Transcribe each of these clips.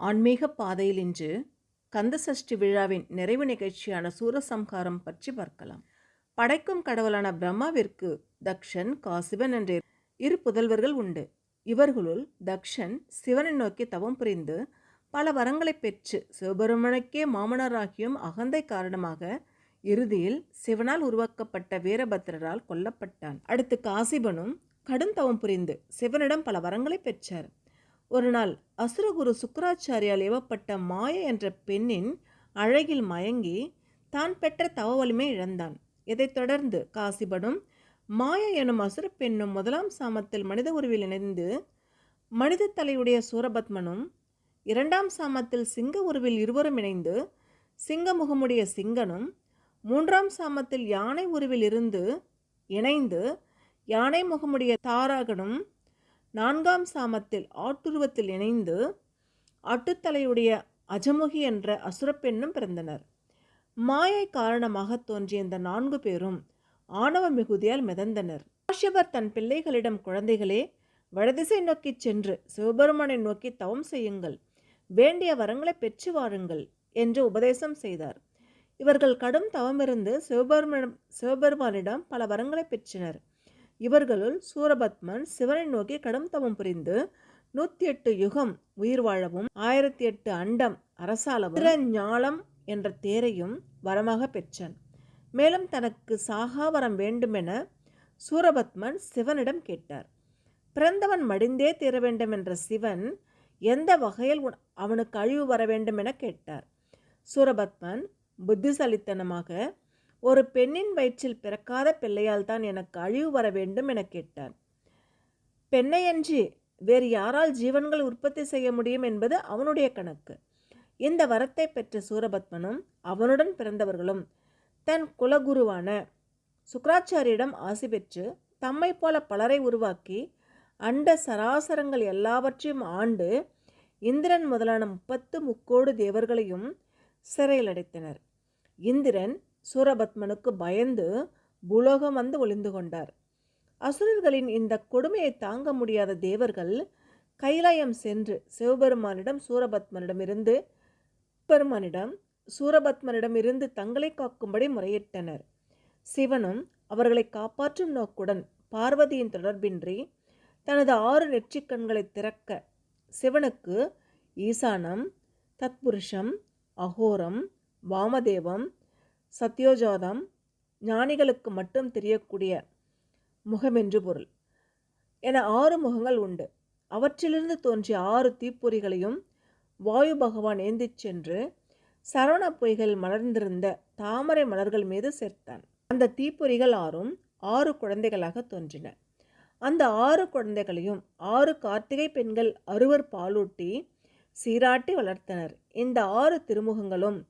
ஆன்மீக பாதையில் இன்று கந்தசஷ்டி விழாவின் நிறைவு நிகழ்ச்சியான சூரசம்ஹாரம் பற்றி பார்க்கலாம். படைக்கும் கடவுளான பிரம்மாவிற்கு தக்ஷன் காசிபன் என்ற இரு புதல்வர்கள் உண்டு. இவர்களுள் தக்ஷன் சிவனை நோக்கி தவம் புரிந்து பல வரங்களை பெற்று சிவபெருமனுக்கே மாமனராகியும் அகந்தை காரணமாக இறுதியில் சிவனால் உருவாக்கப்பட்ட வீரபத்திரரால் கொல்லப்பட்டான். அடுத்து காசிபனும் கடும் தவம் புரிந்து சிவனிடம் பல வரங்களை பெற்றார். ஒரு நாள் அசுரகுரு சுக்கராச்சாரியால் ஏவப்பட்ட மாய என்ற பெண்ணின் அழகில் மயங்கி தான் பெற்ற தவ வலிமை இழந்தான். இதைத் தொடர்ந்து காசிபனும் மாய எனும் அசுர பெண்ணும் முதலாம் சாமத்தில் மனித உருவில் இணைந்து மனித தலையுடைய சூரபத்மனும் இரண்டாம் சாமத்தில் சிங்க உருவில் இருவரும் இணைந்து சிங்க முகமுடைய சிங்கனும் மூன்றாம் சாமத்தில் யானை உருவில் இருந்து இணைந்து யானை முகமுடைய தாராகனும் நான்காம் சாமத்தில் ஆட்டுருவத்தில் இணைந்து ஆட்டுத்தலையுடைய அஜமுகி என்ற அசுரப்பெண்ணும் பிறந்தனர். மாயை காரணமாக தோன்றிய இந்த நான்கு பேரும் ஆணவ மிகுதியால் மிதந்தனர். காஷ்யபர் தன் பிள்ளைகளிடம் குழந்தைகளே வடதிசை நோக்கிச் சென்று சிவபெருமானை நோக்கி தவம் செய்யுங்கள். வேண்டிய வரங்களை பெற்று வாருங்கள் என்று உபதேசம் செய்தார். இவர்கள் கடும் தவமிருந்து சிவபெருமனிடம் சிவபெருமானிடம் பல வரங்களை பெற்றனர். இவர்களுள் சூரபத்மன் சிவனை நோக்கி கடும் தவம் புரிந்து நூற்றி எட்டு யுகம் உயிர் வாழவும் ஆயிரத்தி எட்டு அண்டம் அரசாளவும் ஞாலம் என்ற தேரையும் வரமாக பெற்றான். மேலும் தனக்கு சாகா வரம் வேண்டுமென சூரபத்மன் சிவனிடம் கேட்டார். பிறந்தவன் மடிந்தே தீர வேண்டும் என்ற சிவன் எந்த வகையில் உன்- அவனுக்கு அழிவு வர வேண்டும் என கேட்டார். சூரபத்மன் புத்திசாலித்தனமாக ஒரு பெண்ணின் வயிற்றில் பிறக்காத பிள்ளையால் தான் எனக்கு அழிவு வர வேண்டும் என கேட்டார். பெண்ணையன்றி வேறு யாரால் ஜீவன்கள் உற்பத்தி செய்ய முடியும் என்பது அவனுடைய கணக்கு. இந்த வரத்தை பெற்ற சூரபத்மனும் அவனுடன் பிறந்தவர்களும் தன் குலகுருவான சுக்ராச்சாரியிடம் ஆசி பெற்று தம்மை போல பலரை உருவாக்கி அண்ட சராசரங்கள் எல்லாவற்றையும் ஆண்டு இந்திரன் முதலான முப்பத்து முக்கோடு தேவர்களையும் சிறையில் அடைத்தனர். இந்திரன் சூரபத்மனுக்கு பயந்து புலோகம் வந்து ஒளிந்து கொண்டார். அசுரர்களின் இந்த கொடுமையை தாங்க முடியாத தேவர்கள் கைலாயம் சென்று சிவபெருமானிடம் சூரபத்மனிடமிருந்து பெருமானிடம் சூரபத்மனிடமிருந்து தங்களை காக்கும்படி முறையிட்டனர். சிவனும் அவர்களை காப்பாற்றும் நோக்குடன் பார்வதியின் தொடர்பின்றி தனது ஆறு நெற்றிக் கண்களை திறக்க சிவனுக்கு ஈசானம் தத்புருஷம் அகோரம் வாமதேவம் சத்யோஜாதம் ஞானிகளுக்கு மட்டும் தெரியக்கூடிய முகமென்று பொருள். என ஆறு முகங்கள் உண்டு. அவற்றிலிருந்து தோன்றிய ஆறு தீப்பொறிகளையும் வாயு பகவான் ஏந்திச் சென்று சரவண பொய்கள் மலர்ந்திருந்த தாமரை மலர்கள் மீது சேர்த்தான். அந்த தீப்பொறிகள் ஆறும் ஆறு குழந்தைகளாக தோன்றின. அந்த ஆறு குழந்தைகளையும் ஆறு கார்த்திகை பெண்கள் அறுவர் பாலூட்டி சீராட்டி வளர்த்தனர். இந்த ஆறு திருமுகங்களும்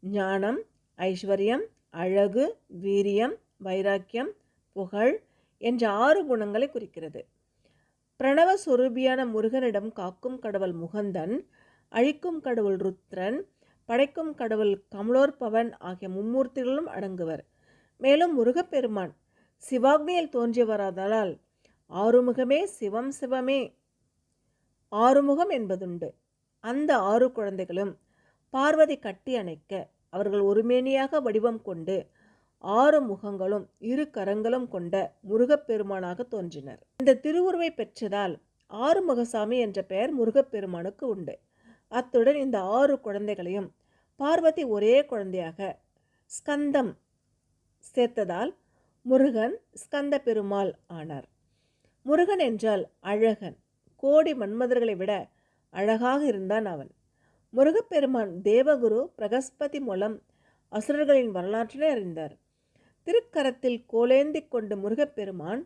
ஞானம் ஐஸ்வர்யம் அழகு வீரியம் வைராக்கியம் புகழ் என்ற ஆறு குணங்களை குறிக்கிறது. பிரணவ சொரூபியான முருகனிடம் காக்கும் கடவுள் முகந்தன் அழிக்கும் கடவுள் ருத்ரன் படைக்கும் கடவுள் கமலோற்பவன் ஆகிய மும்மூர்த்திகளும் அடங்குவர். மேலும் முருகப்பெருமான் சிவாக்னியில் தோன்றியவராதலால் ஆறுமுகமே சிவம் சிவமே ஆறுமுகம் என்பதுண்டு. அந்த ஆறு குழந்தைகளும் பார்வதி கட்டி அணைக்க அவர்கள் ஒருமேனியாக வடிவம் கொண்டு ஆறு முகங்களும் இரு கரங்களும் கொண்ட முருகப்பெருமானாக தோன்றினர். இந்த திருவுருவை பெற்றதால் ஆறுமுகசாமி என்ற பெயர் முருகப்பெருமானுக்கு உண்டு. அத்துடன் இந்த ஆறு குழந்தைகளையும் பார்வதி ஒரே குழந்தையாக ஸ்கந்தம் சேர்த்ததால் முருகன் ஸ்கந்த பெருமாள் ஆனார். முருகன் என்றால் அழகன். கோடி மன்மதர்களை விட அழகாக இருந்தான் அவன். முருகப்பெருமான் தேவகுரு பிரகஸ்பதி மூலம் அசுரர்களின் வரலாற்றினை அறிந்தார். திருக்கரத்தில் கோலேந்திக் கொண்ட முருகப்பெருமான்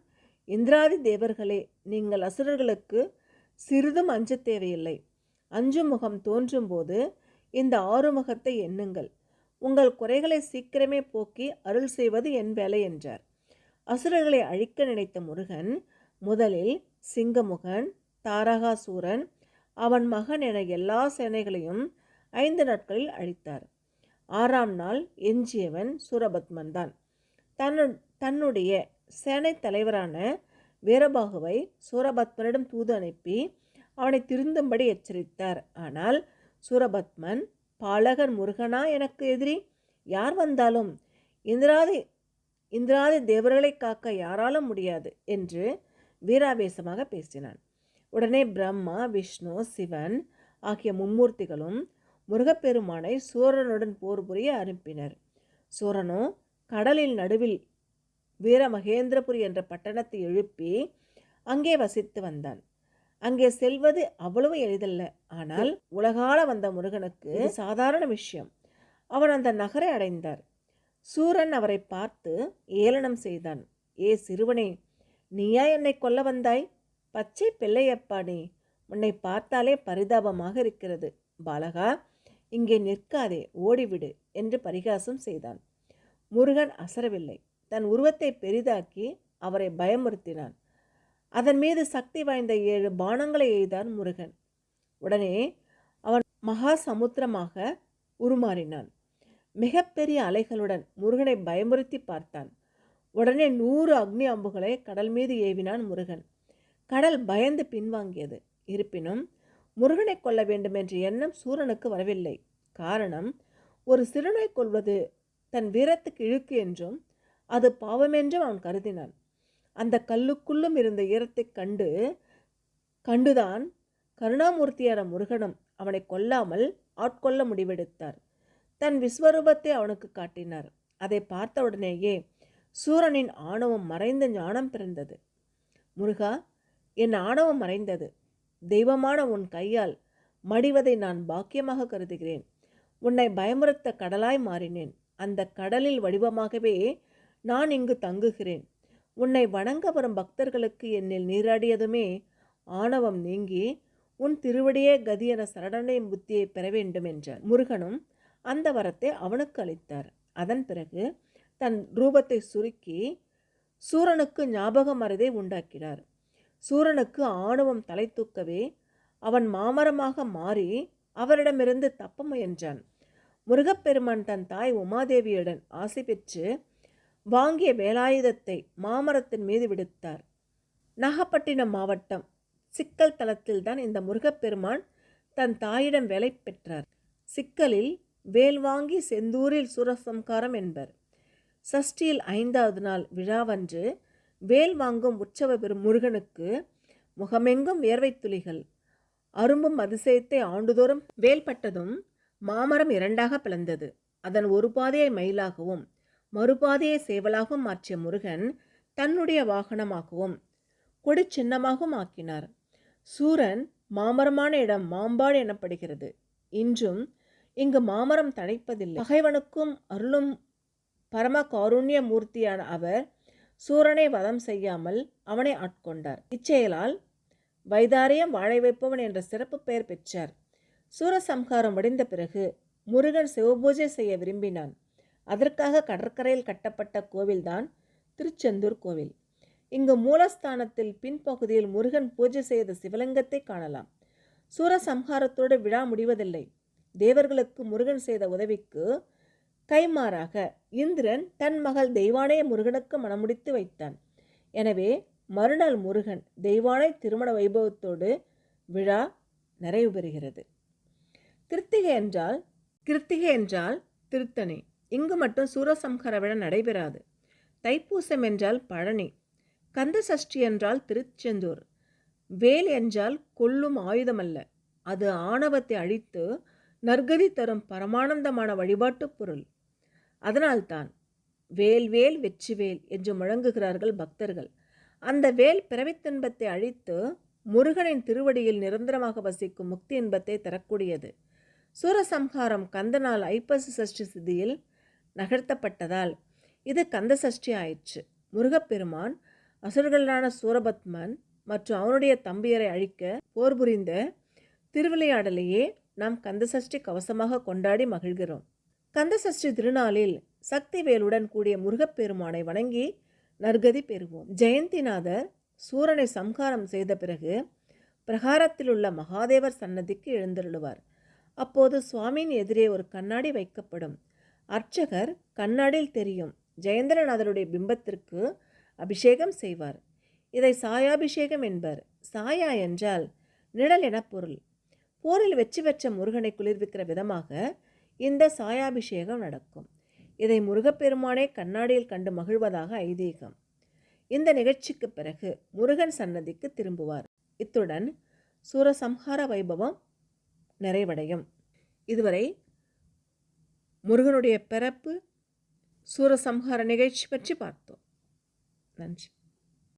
இந்திராதி தேவர்களே நீங்கள் அசுரர்களுக்கு சிறிதும் அஞ்ச தேவையில்லை. அஞ்சும் முகம் தோன்றும் போது இந்த ஆறுமுகத்தை எண்ணுங்கள். உங்கள் குறைகளை சீக்கிரமே போக்கி அருள் செய்வது என் வேலை என்றார். அசுரர்களை அழிக்க நினைத்த முருகன் முதலில் சிங்கமுகன் தாரகாசூரன் அவன் மகன் என எல்லா சேனைகளையும் ஐந்து நாட்களில் அழித்தார். ஆறாம் நாள் எஞ்சியவன் சூரபத்மன் தான். தன்னு தன்னுடைய சேனை தலைவரான வீரபாகுவை சூரபத்மனிடம் தூது அனுப்பி அவனை திருந்தும்படி எச்சரித்தார். ஆனால் சூரபத்மன் பாலகன் முருகனா எனக்கு எதிரி? யார் வந்தாலும் இந்திராதி இந்திராதி தேவர்களை காக்க யாராலும் முடியாது என்று வீராவேசமாக பேசினான். உடனே பிரம்மா விஷ்ணு சிவன் ஆகிய மும்மூர்த்திகளும் முருகப்பெருமானை சூரனுடன் போர் புரிய அனுப்பினர். சூரனோ கடலில் நடுவில் வீரமகேந்திரபுரி என்ற பட்டணத்தை எழுப்பி அங்கே வசித்து வந்தான். அங்கே செல்வது அவ்வளவு எளிதல்ல. ஆனால் உலகால வந்த முருகனுக்கு சாதாரண விஷயம். அவன் அந்த நகரை அடைந்தார். சூரன் அவரை பார்த்து ஏளனம் செய்தான். ஏ சிறுவனே நீயா என்னை கொல்ல வந்தாய்? பச்சை பிள்ளையப்பா நீ உன்னை பார்த்தாலே பரிதாபமாக இருக்கிறது. பாலகா இங்கே நிற்காதே ஓடிவிடு என்று பரிகாசம் செய்தான். முருகன் அசரவில்லை. தன் உருவத்தை பெரிதாக்கி அவரை பயமுறுத்தினான். அதன் மீது சக்தி வாய்ந்த ஏழு பானங்களை எய்தான் முருகன். உடனே அவன் மகா சமுத்திரமாக உருமாறினான். மிகப்பெரிய அலைகளுடன் முருகனை பயமுறுத்தி பார்த்தான். உடனே நூறு அக்னி அம்புகளை கடல் மீது ஏவினான் முருகன். கடல் பயந்து பின்வாங்கியது. இருப்பினும் முருகனை கொல்ல வேண்டும் என்ற எண்ணம் சூரனுக்கு வரவில்லை. காரணம் ஒரு சிறுநோய் கொள்வது தன் வீரத்துக்கு இழுக்கு என்றும் அது பாவமென்றும் அவன் கருதினான். அந்த கல்லுக்குள்ளும் இருந்த ஈரத்தைக் கண்டு கண்டுதான் கருணாமூர்த்தியான முருகனும் அவனை கொல்லாமல் ஆட்கொள்ள முடிவெடுத்தார். தன் விஸ்வரூபத்தை அவனுக்கு காட்டினார். அதை பார்த்தவுடனேயே சூரனின் ஆணவம் மறைந்த ஞானம் பிறந்தது. முருகா என் ஆணவம் மறைந்தது. தெய்வமான உன் கையால் மடிவதை நான் பாக்கியமாக கருதுகிறேன். உன்னை பயமுறுத்த கடலாய் மாறினேன். அந்த கடலில் வடிவமாகவே நான் இங்கு தங்குகிறேன். உன்னை வணங்க வரும் பக்தர்களுக்கு என்னில் நீராடியதுமே ஆணவம் நீங்கி உன் திருவடியே கதி என சரணனின் புத்தியை பெற வேண்டும் என்றார் முருகனும் அந்த வரத்தை அவனுக்கு அளித்தார். அதன் பிறகு தன் ரூபத்தை சுருக்கி சூரனுக்கு ஞாபக மறதை உண்டாக்கினார். சூரனுக்கு ஆணவம் தலை தூக்கவே அவன் மாமரமாக மாறி அவரிடமிருந்து தப்ப முயன்றான். முருகப்பெருமான் தன் தாய் உமாதேவியுடன் ஆசை பெற்று வாங்கிய வேலாயுதத்தை மாமரத்தின் மீது விடுத்தார். நாகப்பட்டினம் மாவட்டம் சிக்கல் தளத்தில்தான் இந்த முருகப்பெருமான் தன் தாயிடம் வேலை பெற்றார். சிக்கலில் வேல் வாங்கி செந்தூரில் சூரசம்காரம் என்பர். சஷ்டியில் ஐந்தாவது நாள் விழாவன்று வேல் வாங்கும் உற்சவ பெரும் முருகனுக்கு முகமெங்கும் வியர்வை துளிகள். அரும்பும் அதிசயத்தை ஆண்டுதோறும் வேல்பட்டதும் மாமரம் இரண்டாக பிளந்தது. அதன் ஒரு பாதையை மயிலாகவும் மறுபாதையை சேவலாகவும் மாற்றிய முருகன் தன்னுடைய வாகனமாகவும் கொடி சின்னமாகவும் ஆக்கினார். சூரன் மாமரமான இடம் மாம்பாடு எனப்படுகிறது. இன்றும் இங்கு மாமரம் தடைப்பதில்லை பகைவனுக்கும் அருளும் பரம காருண்ய மூர்த்தியான அவர் சூரனை வதம் செய்யாமல் அவனை ஆட்கொண்டார். இச்செயலால் வைதாரியம் வாழை வைப்பவன் என்ற சிறப்பு பெயர் பெற்றார். சூரசம்ஹாரம் முடிந்த பிறகு முருகன் சிவபூஜை செய்ய விரும்பினான். அதற்காக கடற்கரையில் கட்டப்பட்ட கோவில்தான் திருச்செந்தூர் கோவில். இங்கு மூலஸ்தானத்தில் பின்பகுதியில் முருகன் பூஜை செய்த சிவலிங்கத்தை காணலாம். சூரசம்ஹாரத்தோடு விழா முடிவதில்லை. தேவர்களுக்கு முருகன் செய்த உதவிக்கு கைமாறாக இந்திரன் தன் மகள் தெய்வானைய முருகனுக்கு மணமுடித்து வைத்தான். எனவே மறுநாள் முருகன் தெய்வானை திருமண வைபவத்தோடு விழா நிறைவு பெறுகிறது. கிருத்திகை என்றால் கிருத்திகை என்றால் திருத்தணி. இங்கு மட்டும் சூரசம்ஹர விழா நடைபெறாது. தைப்பூசம் என்றால் பழனி. கந்த சஷ்டி என்றால் திருச்செந்தூர். வேல் என்றால் கொல்லும் ஆயுதமல்ல. அது ஆணவத்தை அழித்து நற்கதி தரும் பரமானந்தமான வழிபாட்டுப் பொருள். அதனால்தான் வேல் வேல் வெற்றிவேல் என்று முழங்குகிறார்கள் பக்தர்கள். அந்த வேல் பிறவித்தன்பத்தை அழித்து முருகனின் திருவடியில் நிரந்தரமாக வசிக்கும் முக்தி இன்பத்தை தரக்கூடியது. சூரசம்ஹாரம் கந்தனால் ஐப்பசி சஷ்டி சிதியில் நகர்த்தப்பட்டதால் இது கந்த சஷ்டி ஆயிற்று. முருகப்பெருமான் அசுரர்களான சூரபத்மன் மற்றும் அவனுடைய தம்பியரை அழிக்க போர் புரிந்த திருவிளையாடலையே நாம் கந்த சஷ்டி கவசமாக கொண்டாடி மகிழ்கிறோம். கந்தசஷ்டி திருநாளில் சக்தி வேலுடன் கூடிய முருகப்பெருமானை வணங்கி நற்கதி பெறுவோம். ஜெயந்திநாதர் சூரனை சம்ஹாரம் செய்த பிறகு பிரகாரத்தில் உள்ள மகாதேவர் சன்னதிக்கு எழுந்தருளுவார். அப்போது சுவாமியின் எதிரே ஒரு கண்ணாடி வைக்கப்படும். அர்ச்சகர் கண்ணாடியில் தெரியும் ஜெயந்திரநாதருடைய பிம்பத்திற்கு அபிஷேகம் செய்வார். இதை சாயாபிஷேகம் என்பர். சாயா என்றால் நிழல் என பொருள். போரில் வெற்றி பெற்ற முருகனை குளிர்விக்கிற விதமாக இந்த சாயாபிஷேகம் நடக்கும். இதை முருகப்பெருமானே கண்ணாடியில் கண்டு மகிழ்வதாக ஐதீகம். இந்த நிகழ்ச்சிக்கு பிறகு முருகன் சன்னதிக்கு திரும்புவார். இத்துடன் சூரசம்ஹார வைபவம் நிறைவடையும். இதுவரை முருகனுடைய பிறப்பு சூரசம்ஹார நிகழ்ச்சி பற்றி பார்த்தோம். நன்றி.